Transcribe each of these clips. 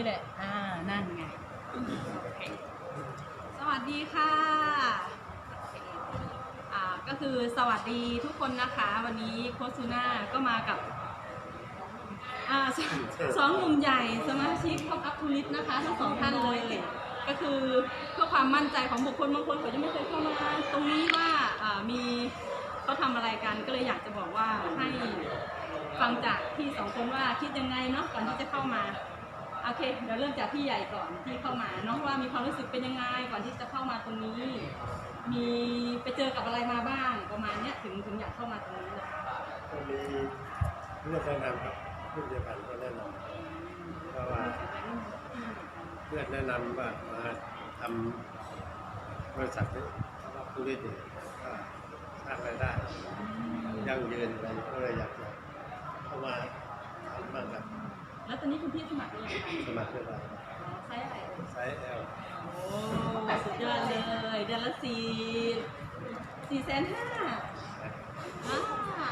นี่แหละ อ่า นั่นไงสวัสดีค่ะอ่าก็คือสวัสดีทุกคนนะคะ วันนี้โคชซูน่าก็มากับอ่าสสองหนุ่มใหญ่สมาชิกท็อปอัพทูริสนะคะทั้งสองท่านเลย ก็คือเพื่อความมั่นใจของบุคคลบางคนเขายังไม่เคยเข้ามาตรงนี้ว่าอ่ามีเขาทำอะไรกันก็เลยอยากจะบอกว่าให้ฟังจากพี่สองคนว่าคิดยังไงเนาะก่อนที่จะเข้ามา อเคเดี๋ยวเริ่มจากพี่ใหญ่ก่อนที่เข้ามาเนาะว่ามีความรู้สึกเป็นยังไงก่อนที่จะเข้ามาตรงนี้ มีไปเจอกับอะไรมาบ้างประมาณเนี้ยถึงถึงอยากเข้ามาตรงนี้เลยก็มีเพื่อนแนะนำครับเพื่อนเดียวกันก็แนะนำเพราะว่าเพื่อนแนะนำว่ามาทำบริษัทนี้รับธุรกิจก็สร้างรายได้ยั่งยืนอะไรก็เลยอยากจะเข้ามาทำบ้างครับ แล้วตอนนี้คุณพี่สมัครหรือยังคะสมัครเพื่ออะไรอ๋อใช้อะไรเอ่ยไซส์ L โอ้สุดยอดเลยเดือนละสี่สี่แสนห้าอ่า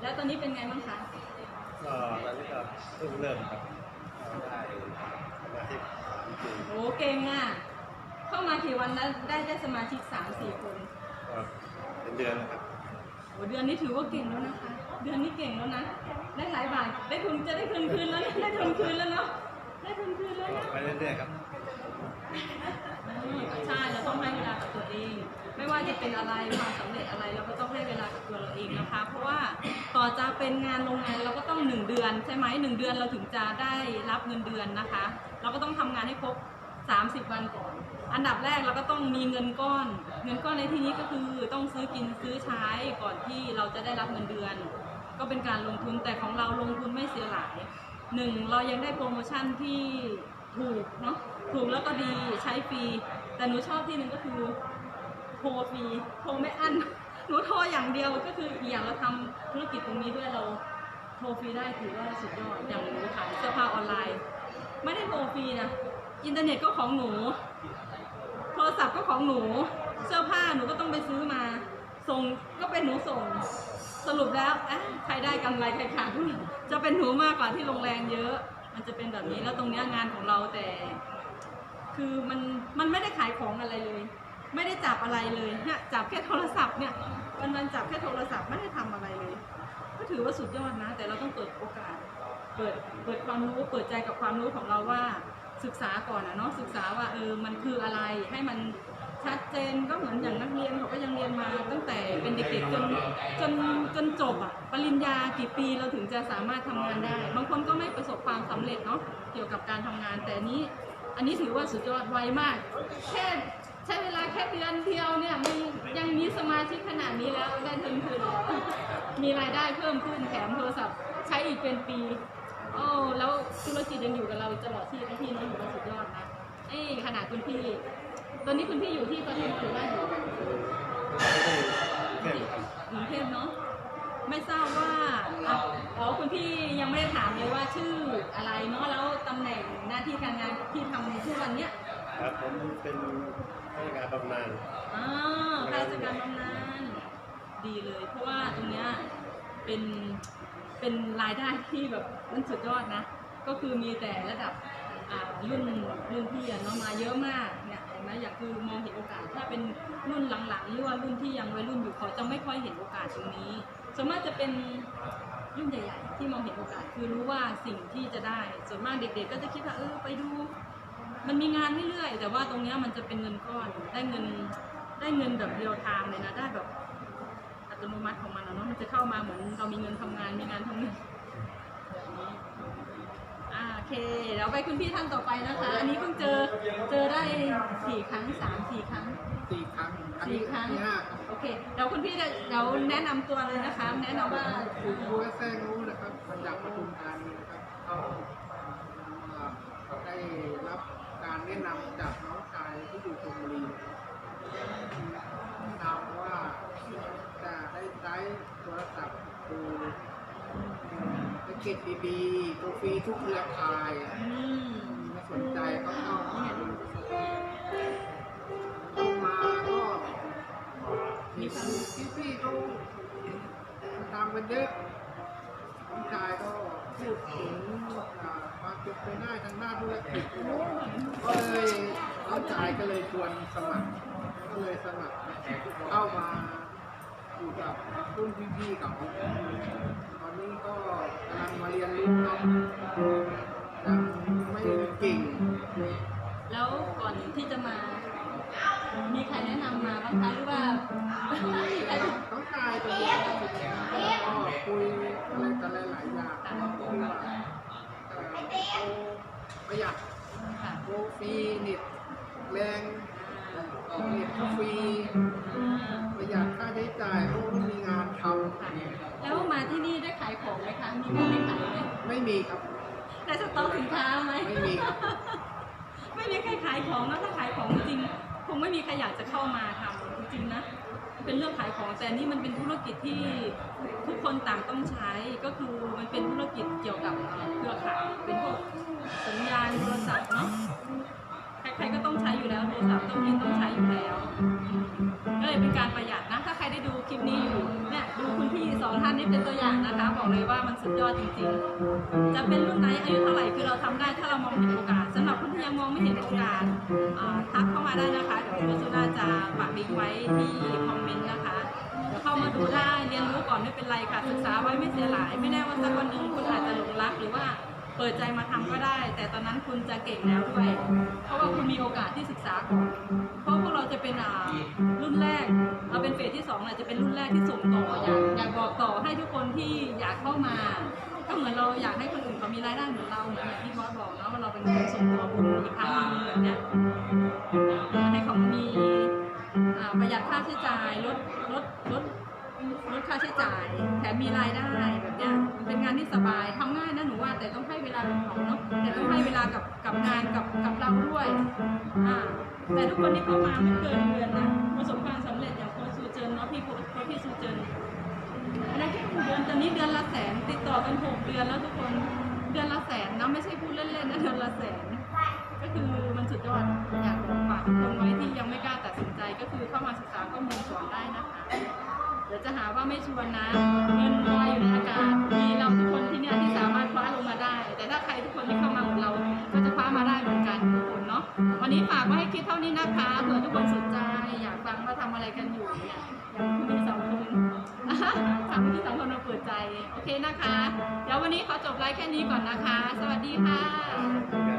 แล้วตอนนี้เป็นไงบ้างคะก็ตอนนี้ก็เพิ่งเริ่มครับก็ได้สมาชิกสามปีโอ้เก่งอะเข้ามากี่วันแล้วได้ได้สมาชิกสามสี่คนก็เป็นเดือนนะครับโอ้เดือนนี้ถือว่าเก่งแล้วนะคะ เดือนนี้เก่งแล้วนะได้หลายบาทได้ทุนจะได้ทุนคืน ก็นะไปเรื่อยๆครับ อืมใช่เราต้องให้เวลากับตัวเอง ไม่ว่าจะเป็นอะไรความสำเร็จอะไรเราก็ต้องให้เวลากับตัวเราเองนะคะ เพราะว่าต่อจะเป็นงานโรงงานเราก็ต้องหนึ่งเดือน ใช่ไหมหนึ่งเดือนเราถึงจะได้รับเงินเดือนนะคะ เราก็ต้องทำงานให้ครบ 30 วันก่อน อันดับแรกเราก็ต้องมีเงินก้อน เงินก้อนในที่นี้ก็คือต้องซื้อกินซื้อใช้ก่อนที่เราจะได้รับเงินเดือน ก็เป็นการลงทุนแต่ของเราลงทุนไม่เสียหลาย หนึ่งเรายังได้โปรโมชั่นที่ถูกเนาะถูกแล้วก็ดีใช้ฟรี แต่หนูชอบที่หนึ่งก็คือโทรฟรีโทรไม่อั้นหนูโทรอย่างเดียวก็คืออย่างเราทำธุรกิจตรงนี้ด้วยเราโทรฟรีได้ถือว่าสุดยอดอย่างหนูขายเสื้อผ้าออนไลน์ ไม่ได้โทรฟรีนะอินเทอร์เน็ตก็ของหนู โทรศัพท์ก็ของหนู เสื้อผ้าหนูก็ต้องไปซื้อมา ส่งก็เป็นหนูส่ง สรุปแล้วอะใครได้กำไรใครขาดจะเป็นหนูมากกว่าที่ลงแรงเยอะ มันจะเป็นแบบนี้แล้วตรงนี้งานของเราแต่ คือมันมันไม่ได้ขายของอะไรเลย ไม่ได้จับอะไรเลยเนี่ยจับแค่โทรศัพท์เนี่ยวันวันจับแค่โทรศัพท์ไม่ได้ทำอะไรเลย ก็ถือว่าสุดยอดนะ แต่เราต้องเปิดโอกาส เปิดเปิดความรู้เปิดใจกับความรู้ของเราว่าศึกษาก่อนนะเนาะศึกษาว่าเออมันคืออะไรให้มัน ชัดเจนก็เหมือนอย่างนักเรียนเขาก็ยังเรียนมาตั้งแต่เป็นเด็กๆจนจนจนจบอะปริญญากี่ปีเราถึงจะสามารถทำงานได้ บางคนก็ไม่ประสบความสำเร็จเนาะเกี่ยวกับการทำงาน แต่อันนี้ อันนี้ถือว่าสุดยอดไวมาก แค่ใช้เวลาแค่เดือนเดียวเนี่ยมียังมีสมาชิกขนาดนี้แล้วได้ทุนคืนแล้วมีรายได้เพิ่มขึ้นแถมโทรศัพท์ใช้อีกเป็นปีโอ้แล้วธุรกิจยังอยู่กับเราตลอดที่พี่น้องอยู่าสุดยอดนะเอ้ยขนาดคุณพี่ ตอนนี้คุณพี่อยู่ที่ปทุมหรือว่าอยู่แค่ครับกรุงเทพเนาะไม่ทราบว่าอะอ๋อคุณพี่ยังไม่ได้ถามเลยว่าชื่ออะไรเนาะแล้วตำแหน่งหน้าที่การงานที่ทำในทุกวันเนี้ยครับผมเป็นข้าราชการบำนาญอ่าข้าราชการบำนาญดีเลย เพราะว่าตรงเนี้ยเป็นเป็นรายได้ที่แบบมันสุดยอดนะ ก็คือมีแต่ระดับ อ่ารุ่นรุ่นพี่อะเนาะมาเยอะมากเนี่ยเห็นไหมอยากคือมองเห็นโอกาสถ้าเป็นรุ่นหลังๆหรือว่ารุ่นที่ยังวัยรุ่นอยู่เขาจะไม่ค่อยเห็นโอกาสตรงนี้ส่วนมากจะเป็นรุ่นใหญ่ๆที่มองเห็นโอกาสคือรู้ว่าสิ่งที่จะได้ ส่วนมากเด็ก ๆ ก็จะคิดว่าเออไปดู มันมีงานเรื่อยๆแต่ว่าตรงเนี้ยมันจะเป็นเงินก้อนได้เงินได้เงินแบบเรียลไทม์เลยนะได้แบบอัตโนมัติของมันอะเนาะมันจะเข้ามาเหมือนเรามีเงินทำงานมีงานทำเงิน เคเดี๋ยวไปคุณพี่ท่านต่อไปนะคะ อันนี้เพิ่งเจอเจอได้สี่ครั้งสามสี่ครั้งสี่ครั้งสี่ครั้งที่ห้าครับโอเคเดี๋ยวคุณพี่เดี๋ยวแนะนำตัวเลยนะคะ แนะนำว่าคือครูและแซงรู้นะครับมาจากปทุมธานีนะครับเขาเอ่อได้รับการแนะนำจากน้องชายที่อยู่ชลบุรีถามว่าจะได้ใช้โทรศัพท์ดูแพ็ก เกจดีๆตัวฟรีทุกเครือข่ายอืมไม่สนใจก็เข้ามาเข้ามาก็มีพี่ๆเขาตามกันเยอะพี่ชายก็พูดถึงอ่าความเป็นไปได้ทางด้าธุรกิจก็เลยน้องชายก็เลยชวนสมัครก็เลยสมัครเข้ามาอยู่กับรุ่นพี่ๆเขา มำไม่มีครับได้สต็อกสินค้าไหมไม่มีครับ ไม่มีใครขายของนะถ้าขายของจริงๆคงไม่มีใครอยากจะเข้ามาทำจริงๆนะ เป็นเรื่องขายของแต่นี่มันเป็นธุรกิจที่ทุกคนต่างต้องใช้ก็คือมันเป็นธุรกิจเกี่ยวกับเอ่อเครือข่ายเป็นพวกสัญญาณโทรศัพท์เนาะใครๆก็ต้องใช้อยู่แล้วโทรศัพท์ต้องกินต้องใช้อยู่แล้วก็เลยเป็นการประหยัดนะถ้าใครได้ดูคลิปนี้อยู่ เป็นตัวอย่างนะคะ บอกเลยว่ามันสุดยอดจริงๆ จะเป็นรุ่นไหนอายุเท่าไหร่คือเราทำได้ถ้าเรามองเห็นโอกาสสำหรับคนที่ยังมองไม่เห็นโอกาสทักเข้ามาได้นะคะ เดี๋ยวโรซูน่าจะปักลิงก์ไว้ที่คอมเมนต์นะคะ เดี๋ยวเข้ามาดูได้เรียนรู้ก่อนไม่เป็นไรค่ะศึกษาไว้ไม่เสียหลาย ไม่แน่ว่าสักวันหนึ่งคุณอาจจะหลงรักหรือว่าเปิดใจมาทำก็ได้ แต่ตอนนั้นคุณจะเก่งแล้วด้วย เพราะว่าคุณมีโอกาสที่ศึกษาก่อน เราจะเป็นอ่ารุ่นแรกเราเป็นเฟสที่สองเราจะเป็นรุ่นแรกที่ส่งต่ออยากอยากบอกต่อให้ทุกคนที่อยากเข้ามา ก็เหมือนเราอยากให้คนอื่นเขามีรายได้เหมือนเราเหมือนอย่างที่บอสบอกเนาะว่าเราเป็นคนส่งตัวบุญอีกครั้งหนึงแบบเนี้ยให้เขามีอ่าประหยัดค่าใช้จ่ายลดลดลดลดค่าใช้จ่ายแถมมีรายได้แบบเนี้ยมันเป็นงานที่สบายทำง่ายนะหนูว่าแต่ต้องให้เวลากับเขาเนาะแต่ต้องให้เวลากับกับงานกับกับเราด้วยอ่า แต่ทุกคนที่เข้ามาไม่เกินเดือนนะประสบความสำเร็จอย่างโค้ชซูเจินเนาะพี่โค้ชพี่ซูเจินอันนั้นแค่หเดือนตอนนี้เดือนละแสนติดต่อกันหกเดือนแล้วทุกคนเดือนละแสนนะไม่ใช่พูดเล่นๆนะเดือนละแสนก็คือมันสุดยอดอยากบอกฝากทุกคนไว้ที่ยังไม่กล้าตัดสินใจก็คือเข้ามาศึกษาข้อมูลก่อนได้นะคะเดี๋ยวจะหาว่าไม่ชวนนะเงินลอยอยู่ในอากาศ วันนี้ฝากไว้ให้คิดเท่านี้นะคะเผื่อทุกคนสนใจอยากฟังว่าทำอะไรกันอยู่เนี่ยอย่างคุณพี่สองคนถามที่สองคนมาเปิดใจ โอเคนะคะ เดี๋ยววันนี้ขอจบไลฟ์แค่นี้ก่อนนะคะ สวัสดีค่ะ